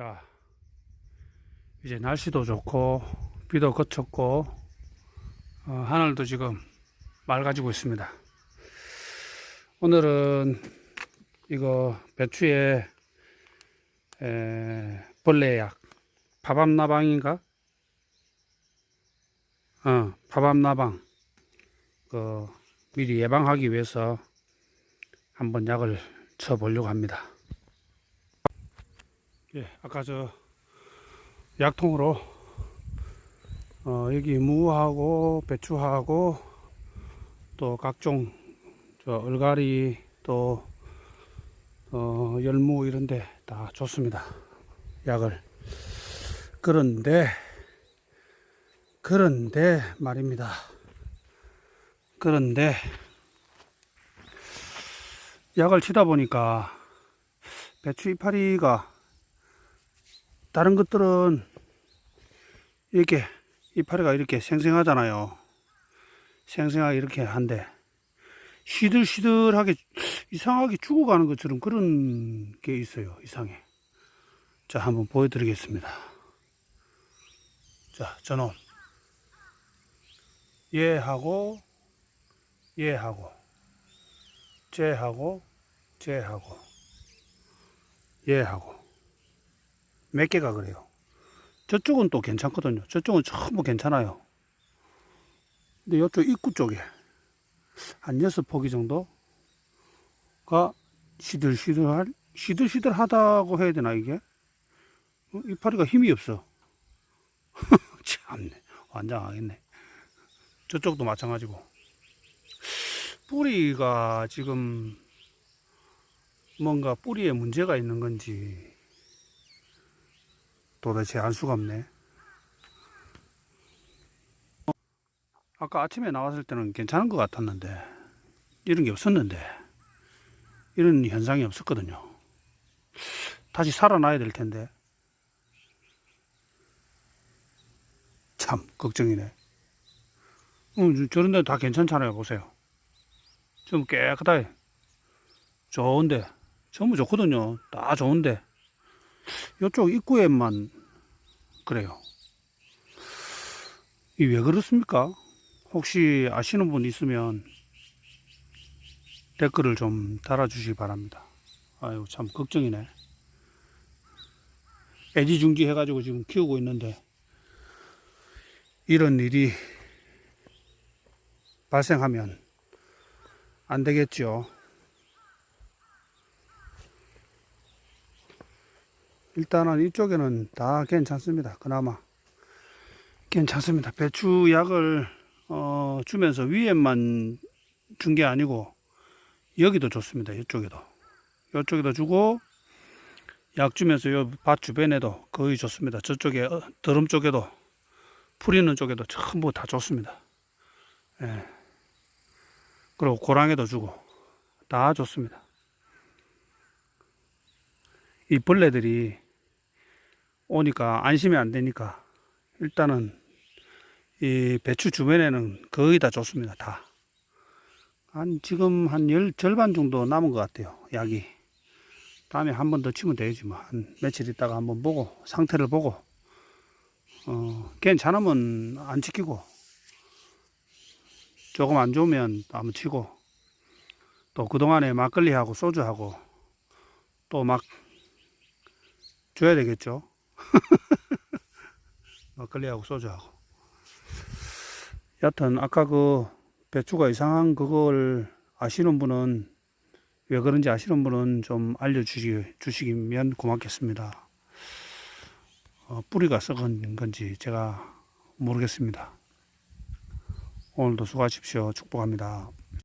자, 이제 날씨도 좋고, 비도 그쳤고, 어, 하늘도 지금 맑아지고 있습니다. 오늘은 이거 배추에 에, 벌레약, 파밤나방인가? 어, 파밤나방. 그, 미리 예방하기 위해서 한번 약을 쳐보려고 합니다. 예, 아까 저 약통으로 어, 여기 무하고 배추하고 또 각종 저 얼갈이 또 어, 열무 이런데 다 좋습니다. 약을 그런데 그런데 말입니다. 그런데 약을 치다 보니까 배추 이파리가 다른 것들은 이렇게 이파리가 이렇게 생생하잖아요. 생생하게 이렇게 한데 시들시들하게 이상하게 죽어가는 것처럼 그런 게 있어요. 이상해. 자, 한번 보여드리겠습니다. 자, 저놈. 얘하고 얘하고 쟤하고 쟤하고 얘하고 몇 개가 그래요. 저쪽은 또 괜찮거든요. 저쪽은 전부 괜찮아요. 근데 이쪽 입구 쪽에 한 여섯 포기 정도가 시들시들할 시들시들하다고 해야 되나 이게? 어, 이파리가 힘이 없어. 참네, 완장하겠네. 저쪽도 마찬가지고 뿌리가 지금 뭔가 뿌리에 문제가 있는 건지 도대체 알 수가 없네. 아까 아침에 나왔을 때는 괜찮은 것 같았는데 이런 게 없었는데 이런 현상이 없었거든요. 다시 살아나야 될 텐데 참 걱정이네. 음, 저런 데는 다 괜찮잖아요. 보세요. 좀 깨끗하게 좋은데 전부 좋거든요. 다 좋은데 이쪽 입구에만 그래요. 이 왜 그렇습니까? 혹시 아시는 분 있으면 댓글을 좀 달아주시기 바랍니다. 아유 참 걱정이네. 애지중지 해가지고 지금 키우고 있는데 이런 일이 발생하면 안 되겠죠. 일단은 이쪽에는 다 괜찮습니다. 그나마 괜찮습니다. 배추 약을 어, 주면서 위에만 준 게 아니고 여기도 좋습니다. 이쪽에도 이쪽에도 주고 약 주면서 요밭 주변에도 거의 좋습니다. 저쪽에 어, 드럼 쪽에도 풀 있는 쪽에도 전부 다 좋습니다. 예. 그리고 고랑에도 주고 다 좋습니다. 이 벌레들이 오니까 안심이 안 되니까 일단은 이 배추 주변에는 거의 다 좋습니다. 다. 한 지금 한 열 절반 정도 남은 것 같아요. 약이. 다음에 한 번 더 치면 되지 뭐. 한 며칠 있다가 한번 보고 상태를 보고 어, 괜찮으면 안 지키고 조금 안 좋으면 한번 치고 또 그동안에 막걸리하고 소주하고 또 막 줘야 되겠죠. 막걸리하고 소주하고. 여튼 아까 그 배추가 이상한 그걸 아시는 분은 왜 그런지 아시는 분은 좀 알려주시, 주시면 고맙겠습니다. 어, 뿌리가 썩은 건지 제가 모르겠습니다. 오늘도 수고하십시오. 축복합니다.